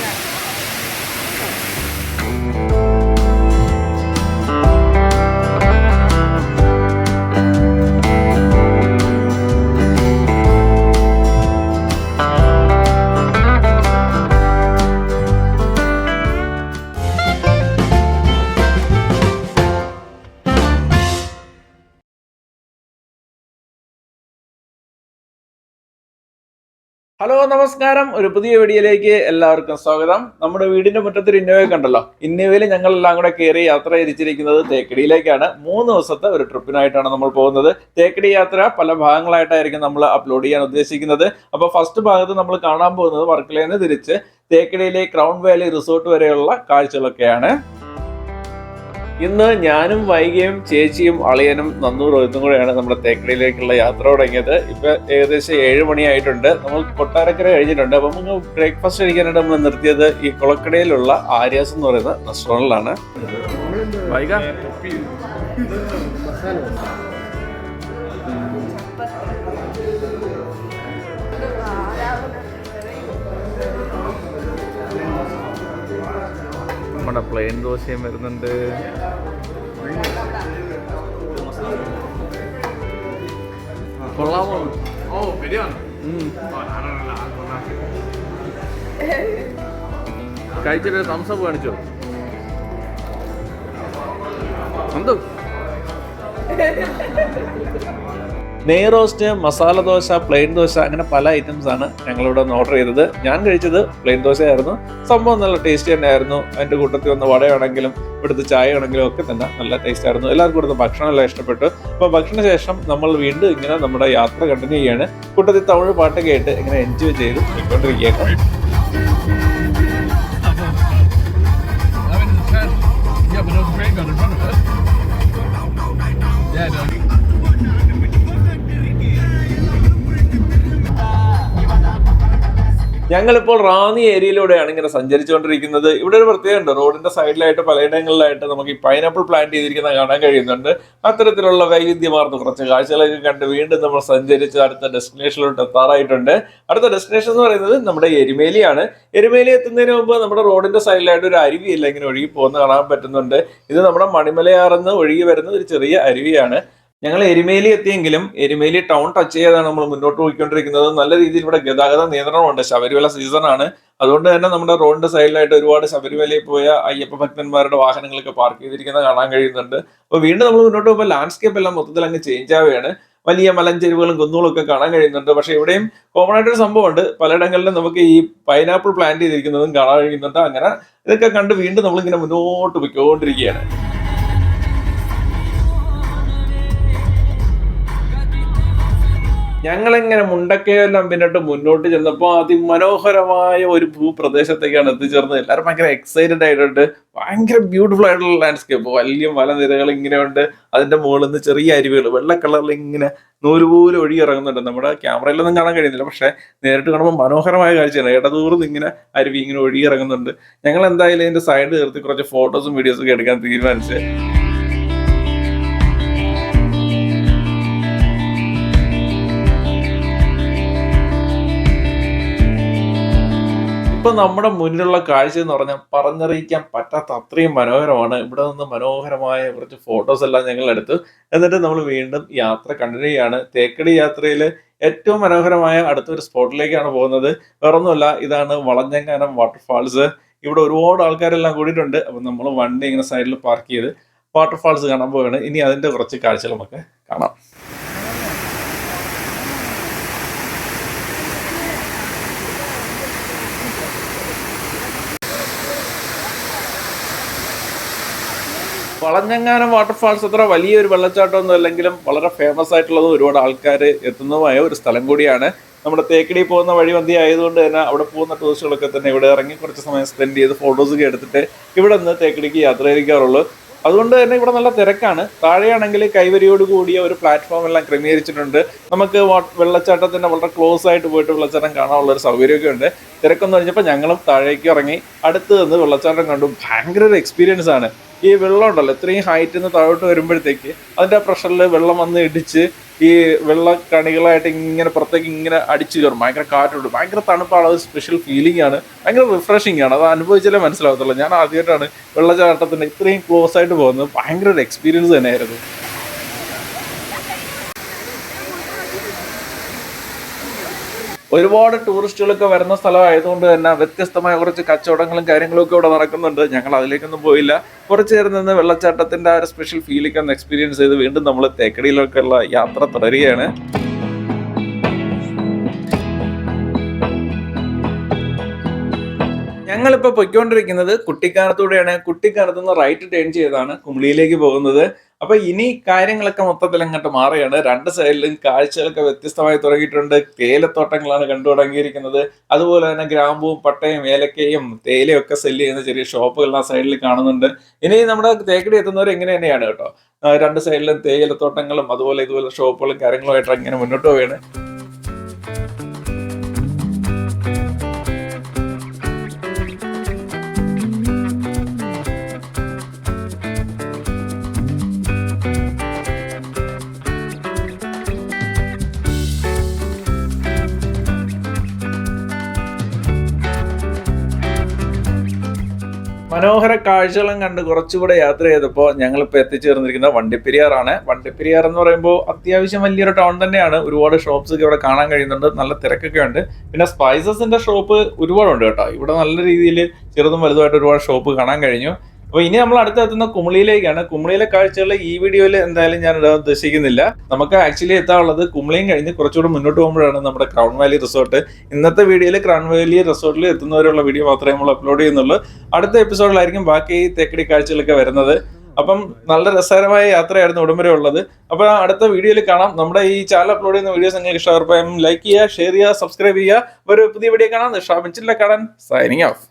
Yeah. Okay. Hello നമസ്കാരം. ഒരു പുതിയ വീഡിയോയിലേക്ക് എല്ലാവർക്കും സ്വാഗതം. നമ്മുടെ വീടിന്റെ മുറ്റത്തൊരു ഇന്നോവ കണ്ടല്ലോ. ഇന്നോവയിൽ ഞങ്ങൾ എല്ലാം കൂടെ കയറി യാത്ര തിരിച്ചിരിക്കുന്നത് തേക്കടിയിലേക്കാണ്. മൂന്ന് ദിവസത്തെ ഒരു ട്രിപ്പിനായിട്ടാണ് നമ്മൾ പോകുന്നത്. തേക്കടി യാത്ര പല ഭാഗങ്ങളായിട്ടായിരിക്കും നമ്മൾ അപ്ലോഡ് ചെയ്യാൻ ഉദ്ദേശിക്കുന്നത്. അപ്പോൾ ഫസ്റ്റ് ഭാഗത്ത് നമ്മൾ കാണാൻ പോകുന്നത് വർക്കലേന്ന് തിരിച്ച് തേക്കടിയിലെ ക്രൗൺ വാലി റിസോർട്ട് വരെയുള്ള കാഴ്ചകളൊക്കെയാണ്. ഇന്ന് ഞാനും വൈകിയും ചേച്ചിയും അളിയനും നന്നൂർ റോഹിത്തും കൂടെയാണ് നമ്മുടെ തേക്കടിയിലേക്കുള്ള യാത്ര തുടങ്ങിയത്. ഇപ്പൊ ഏകദേശം ഏഴ് മണിയായിട്ടുണ്ട്. നമ്മൾ കൊട്ടാരക്കര കഴിഞ്ഞിട്ടുണ്ട്. അപ്പൊ നമുക്ക് ബ്രേക്ക്ഫാസ്റ്റ് കഴിക്കാനായിട്ട് നമ്മൾ നിർത്തിയത് ഈ കുളക്കടയിലുള്ള ആര്യാസ് എന്ന് പറയുന്ന റെസ്റ്റോറന്റിലാണ് നമ്മുടെ പ്ലെയിൻ ദോശയും വരുന്നുണ്ട്. കൊള്ളാമോ? ഓ. കഴിച്ചിട്ട് തംസപ്പ് കാണിച്ചോ? എന്തോ? നെയ് റോസ്റ്റ് മസാല ദോശ പ്ലെയിൻ ദോശ അങ്ങനെ പല ഐറ്റംസ് ആണ് ഞങ്ങളിവിടെ ഒന്ന് ഓർഡർ ചെയ്തത് ഞാൻ കഴിച്ചത് പ്ലെയിൻ ദോശയായിരുന്നു സംഭവം നല്ല ടേസ്റ്റി തന്നെയായിരുന്നു അതിന്റെ കൂട്ടത്തിൽ വന്ന വടയാണെങ്കിലും ഇവിടുത്തെ ചായ ആണെങ്കിലും ഒക്കെ തന്നെ നല്ല ടേസ്റ്റ് ആയിരുന്നു എല്ലാവർക്കും ഇവിടുത്തെ ഭക്ഷണം എല്ലാം ഇഷ്ടപ്പെട്ടു അപ്പോൾ ഭക്ഷണ ശേഷം നമ്മൾ വീണ്ടും ഇങ്ങനെ നമ്മുടെ യാത്ര കണ്ടിന്യൂ ചെയ്യാണ് കൂട്ടത്തിൽ തമിഴ് പാട്ട് കേട്ട് ഇങ്ങനെ എൻജോയ് ചെയ്ത് പോയിക്കൊണ്ടിരിക്കുകയാണ്. Yeah, but in front of. Yeah, no. ഞങ്ങളിപ്പോൾ റാന്നി ഏരിയയിലൂടെയാണ് ഇങ്ങനെ സഞ്ചരിച്ചുകൊണ്ടിരിക്കുന്നത്. ഇവിടെ ഒരു പ്രത്യേകമുണ്ട് റോഡിന്റെ സൈഡിലായിട്ട് പലയിടങ്ങളിലായിട്ട് നമുക്ക് ഈ പൈനാപ്പിൾ പ്ലാന്റ് ചെയ്തിരിക്കുന്ന കാണാൻ കഴിയുന്നുണ്ട്. അത്തരത്തിലുള്ള വൈവിധ്യമാർന്ന കുറച്ച് കാഴ്ചകളൊക്കെ കണ്ട് വീണ്ടും നമ്മൾ സഞ്ചരിച്ച് അടുത്ത ഡെസ്റ്റിനേഷനിലോട്ട് എത്താറായിട്ടുണ്ട്. അടുത്ത ഡെസ്റ്റിനേഷൻ എന്ന് പറയുന്നത് നമ്മുടെ എരുമേലിയാണ്. എരുമേലി എത്തുന്നതിന് മുമ്പ് നമ്മുടെ റോഡിന്റെ സൈഡിലായിട്ട് ഒരു അരുവിയില്ല ഇങ്ങനെ ഒഴുകി പോകുന്ന കാണാൻ പറ്റുന്നുണ്ട്. ഇത് നമ്മുടെ മണിമലയാറെന്ന് ഒഴുകി വരുന്ന ഒരു ചെറിയ അരുവിയാണ്. ഞങ്ങൾ എരുമേലി എത്തിയെങ്കിലും എരുമേലി ടൗൺ ടച്ച് ചെയ്താണ് നമ്മൾ മുന്നോട്ട് പോയിക്കൊണ്ടിരിക്കുന്നത്. നല്ല രീതിയിൽ ഇവിടെ ഗതാഗത നിയന്ത്രണമുണ്ട്. ശബരിമല സീസണാണ് അതുകൊണ്ട് തന്നെ നമ്മുടെ റോഡിന്റെ സൈഡിലായിട്ട് ഒരുപാട് ശബരിമലയിൽ പോയ അയ്യപ്പ ഭക്തന്മാരുടെ വാഹനങ്ങളൊക്കെ പാർക്ക് ചെയ്തിരിക്കുന്നത് കാണാൻ കഴിയുന്നുണ്ട്. അപ്പോൾ വീണ്ടും നമ്മൾ മുന്നോട്ട് പോകുമ്പോൾ ലാൻഡ്സ്കേപ്പ് എല്ലാം മൊത്തത്തിൽ അങ്ങ് ചേഞ്ച് ആവുകയാണ്. വലിയ മലഞ്ചെരുവുകളും കുന്നുകളും ഒക്കെ കാണാൻ കഴിയുന്നുണ്ട്. പക്ഷേ ഇവിടെയും കോമൺ ആയിട്ടൊരു സംഭവമുണ്ട്. പലയിടങ്ങളിലും നമുക്ക് ഈ പൈനാപ്പിൾ പ്ലാന്റ് ചെയ്തിരിക്കുന്നതും കാണാൻ കഴിയുന്നുണ്ട്. അങ്ങനെ ഇതൊക്കെ കണ്ട് വീണ്ടും നമ്മളിങ്ങനെ മുന്നോട്ട് പോയിക്കൊണ്ടിരിക്കുകയാണ്. ഞങ്ങളിങ്ങനെ മുണ്ടക്കയെല്ലാം പിന്നിട്ട് മുന്നോട്ട് ചെന്നപ്പോൾ അതിമനോഹരമായ ഒരു ഭൂപ്രദേശത്തേക്കാണ് എത്തിച്ചേർന്നത്. എല്ലാവരും ഭയങ്കര എക്സൈറ്റഡ് ആയിട്ടുണ്ട്. ഭയങ്കര ബ്യൂട്ടിഫുൾ ആയിട്ടുള്ള ലാൻഡ്സ്കേപ്പ് വലിയ മലനിരകൾ ഇങ്ങനെ ഉണ്ട് അതിന്റെ മുകളിൽ നിന്ന് ചെറിയ അരുവികൾ വെള്ള കളറിൽ ഇങ്ങനെ നൂലുപോലെ ഒഴുകി ഇറങ്ങുന്നുണ്ട് നമ്മുടെ ക്യാമറയിലൊന്നും കാണാൻ കഴിയുന്നില്ല. പക്ഷെ നേരിട്ട് കാണുമ്പോൾ മനോഹരമായ കാഴ്ചയാണ്. ഇടതൂർന്ന് ഇങ്ങനെ അരുവി ഇങ്ങനെ ഒഴുകി ഇറങ്ങുന്നുണ്ട് ഞങ്ങൾ എന്തായാലും ഇതിന്റെ സൈഡ് നിർത്തി കുറച്ച് ഫോട്ടോസും വീഡിയോസും ഒക്കെ എടുക്കാൻ തീരുമാനിച്ചു. ഇപ്പൊ നമ്മുടെ മുന്നിലുള്ള കാഴ്ച എന്ന് പറഞ്ഞാൽ പറഞ്ഞറിയിക്കാൻ പറ്റാത്ത അത്രയും മനോഹരമാണ്. ഇവിടെ നിന്ന് മനോഹരമായ കുറച്ച് ഫോട്ടോസ് എല്ലാം ഞങ്ങൾ എടുത്തു. എന്നിട്ട് നമ്മൾ വീണ്ടും യാത്ര കണ്ടിന്യൂ ചെയ്യാണ് തേക്കടി യാത്രയിൽ ഏറ്റവും മനോഹരമായ അടുത്തൊരു സ്പോട്ടിലേക്കാണ് പോകുന്നത്. വേറൊന്നുമല്ല ഇതാണ് വളഞ്ഞങ്ങാനം വാട്ടർഫാൾസ് ഇവിടെ ഒരുപാട് ആൾക്കാരെല്ലാം കൂടിയിട്ടുണ്ട്. അപ്പം നമ്മൾ വണ്ടി ഇങ്ങനെ സൈഡിൽ പാർക്ക് ചെയ്ത് വാട്ടർഫാൾസ് കാണാൻ പോവുകയാണ്. ഇനി അതിന്റെ കുറച്ച് കാഴ്ചകൾ നമുക്ക് കാണാം. വളഞ്ഞങ്ങാനം വാട്ടർഫാൾസ് അത്ര വലിയൊരു വെള്ളച്ചാട്ടമൊന്നും അല്ലെങ്കിലും വളരെ ഫേമസ് ആയിട്ടുള്ളതും ഒരുപാട് ആൾക്കാർ എത്തുന്നതുമായ ഒരു സ്ഥലം കൂടിയാണ്. നമ്മുടെ തേക്കടി പോകുന്ന വഴിവന്തി ആയതുകൊണ്ട് തന്നെ അവിടെ പോകുന്ന ടൂറിസ്റ്റുകളൊക്കെ തന്നെ ഇവിടെ ഇറങ്ങി കുറച്ച് സമയം സ്പെൻഡ് ചെയ്ത് ഫോട്ടോസൊക്കെ എടുത്തിട്ട് ഇവിടെ നിന്ന് തേക്കടിക്ക് യാത്ര തിരിക്കാറുള്ളൂ അതുകൊണ്ട് തന്നെ ഇവിടെ നല്ല തിരക്കാണ്. താഴെയാണെങ്കിൽ കൈവരിയോട് കൂടിയ ഒരു പ്ലാറ്റ്ഫോം എല്ലാം ക്രമീകരിച്ചിട്ടുണ്ട്. നമുക്ക് വെള്ളച്ചാട്ടത്തിന് വളരെ ക്ലോസ് ആയിട്ട് പോയിട്ട് വെള്ളച്ചാട്ടം കാണാനുള്ള ഒരു സൗകര്യമൊക്കെ ഉണ്ട്. തിരക്കെന്ന് പറഞ്ഞപ്പോൾ ഞങ്ങളും താഴേക്ക് ഇറങ്ങി അടുത്ത് നിന്ന് വെള്ളച്ചാട്ടം കണ്ടു. ഭയങ്കര ഒരു എക്സ്പീരിയൻസ് ആണ്. ഈ വെള്ളം ഉണ്ടല്ലോ ഇത്രയും ഹൈറ്റിൽ നിന്ന് താഴോട്ട് വരുമ്പോഴത്തേക്ക് അതിന്റെ പ്രഷറിൽ വെള്ളം വന്ന് ഇടിച്ച് ഈ വെള്ള കണികളായിട്ട് ഇങ്ങനെ പുറത്തേക്ക് ഇങ്ങനെ അടിച്ചു കയറും. ഭയങ്കര കാറ്റുണ്ട്. ഭയങ്കര തണുപ്പാണ്. അത് സ്പെഷ്യൽ ഫീലിംഗ് ആണ്. ഭയങ്കര റിഫ്രഷിംഗ് ആണ്. അത് അനുഭവിച്ചാലേ മനസ്സിലാവത്തുള്ളൂ. ഞാൻ ആദ്യമായിട്ടാണ് വെള്ളച്ചാട്ടത്തിന് ഇത്രയും ക്ലോസ് ആയിട്ട് പോകുന്നത്. ഭയങ്കര ഒരു എക്സ്പീരിയൻസ് തന്നെയായിരുന്നു. ഒരുപാട് ടൂറിസ്റ്റുകളൊക്കെ വരുന്ന സ്ഥലമായതുകൊണ്ട് തന്നെ വ്യത്യസ്തമായ കുറച്ച് കച്ചവടങ്ങളും കാര്യങ്ങളും ഒക്കെ ഇവിടെ നടക്കുന്നുണ്ട്. ഞങ്ങൾ അതിലേക്കൊന്നും പോയില്ല. കുറച്ച് നേരം നിന്ന് വെള്ളച്ചാട്ടത്തിന്റെ ആ ഒരു സ്പെഷ്യൽ ഫീലൊക്കെ ഒന്ന് എക്സ്പീരിയൻസ് ചെയ്ത് വീണ്ടും നമ്മൾ തേക്കടിയിലേക്കുള്ള യാത്ര തുടരുകയാണ്. ഞങ്ങളിപ്പോൾ പൊയ്ക്കൊണ്ടിരിക്കുന്നത് കുട്ടിക്കാനത്തൂടെയാണ്. കുട്ടിക്കാനത്ത് നിന്ന് റൈറ്റ് ടേൺ ചെയ്താണ് കുമളിയിലേക്ക് പോകുന്നത്. അപ്പൊ ഇനി കാര്യങ്ങളൊക്കെ മൊത്തത്തിൽ അങ്ങോട്ട് മാറുകയാണ്. രണ്ട് സൈഡിലും കാഴ്ചകളൊക്കെ വ്യത്യസ്തമായി തുടങ്ങിയിട്ടുണ്ട്. തേയിലത്തോട്ടങ്ങളാണ് കണ്ടു തുടങ്ങിയിരിക്കുന്നത്. അതുപോലെ തന്നെ ഗ്രാമ്പുവും പട്ടയും ഏലക്കയും തേയിലയും ഒക്കെ സെല്ല് ചെയ്യുന്ന ചെറിയ ഷോപ്പുകൾ ആ സൈഡിൽ കാണുന്നുണ്ട്. ഇനി നമ്മുടെ തേക്കടി എത്തുന്നവർ ഇങ്ങനെ തന്നെയാണ് കേട്ടോ. രണ്ട് സൈഡിലും തേയിലത്തോട്ടങ്ങളും അതുപോലെ ഇതുപോലെ ഷോപ്പുകളും കാര്യങ്ങളുമായിട്ട് ഇങ്ങനെ മുന്നോട്ട് പോവുകയാണ്. മനോഹര കാഴ്ചകളും കണ്ട് കുറച്ചുകൂടെ യാത്ര ചെയ്തപ്പോൾ ഞങ്ങളിപ്പോൾ എത്തിച്ചേർന്നിരിക്കുന്നത് വണ്ടിപ്പെരിയാറാണ്. വണ്ടിപ്പെരിയാർ എന്ന് പറയുമ്പോൾ അത്യാവശ്യം വലിയൊരു ടൗൺ തന്നെയാണ്. ഒരുപാട് ഷോപ്സ് ഒക്കെ ഇവിടെ കാണാൻ കഴിയുന്നുണ്ട്. നല്ല തിരക്കൊക്കെ ഉണ്ട്. പിന്നെ സ്പൈസസിന്റെ ഷോപ്പ് ഒരുപാടുണ്ട് കേട്ടോ. ഇവിടെ നല്ല രീതിയിൽ ചെറുതും വലുതുമായിട്ട് ഒരുപാട് ഷോപ്പ് കാണാൻ കഴിഞ്ഞു. അപ്പോൾ ഇനി നമ്മൾ അടുത്തെത്തുന്ന കുമളിയിലേക്കാണ്. കുമളിയിലെ കാഴ്ചകൾ ഈ വീഡിയോയിൽ എന്തായാലും ഞാൻ ഉദ്ദേശിക്കുന്നില്ല. നമുക്ക് ആക്ച്വലി എത്താനുള്ളത് കുമളിയും കഴിഞ്ഞ് കുറച്ചുകൂടെ മുന്നോട്ട് പോകുമ്പോഴാണ് നമ്മുടെ ക്രൗൺ വാലി റിസോർട്ട് ഇന്നത്തെ വീഡിയോയിൽ ക്രൗൺ വാലി റിസോർട്ടിൽ എത്തുന്നവരുള്ള വീഡിയോ മാത്രമേ നമ്മൾ അപ്ലോഡ് ചെയ്യുന്നുള്ളൂ. അടുത്ത എപ്പിസോഡിലായിരിക്കും ബാക്കി തേക്കടി കാഴ്ചകളൊക്കെ വരുന്നത്. അപ്പം നല്ല രസകരമായ യാത്രയായിരുന്നു ഉടമ്പരെ ഉള്ളത്. അപ്പോൾ അടുത്ത വീഡിയോയിൽ കാണാം. നമ്മുടെ ഈ ചാനൽ അപ്ലോഡ് ചെയ്യുന്ന വീഡിയോസ് നിങ്ങൾക്ക് ഇഷ്ടമായപ്പോൾ ലൈക്ക് ചെയ്യുക ഷെയർ ചെയ്യുക സബ്സ്ക്രൈബ് ചെയ്യുക. ഒരു പുതിയ വീഡിയോ കാണാം. ഷാമിച്ചില്ല കാണാൻ സൈനിങ് ഓഫ്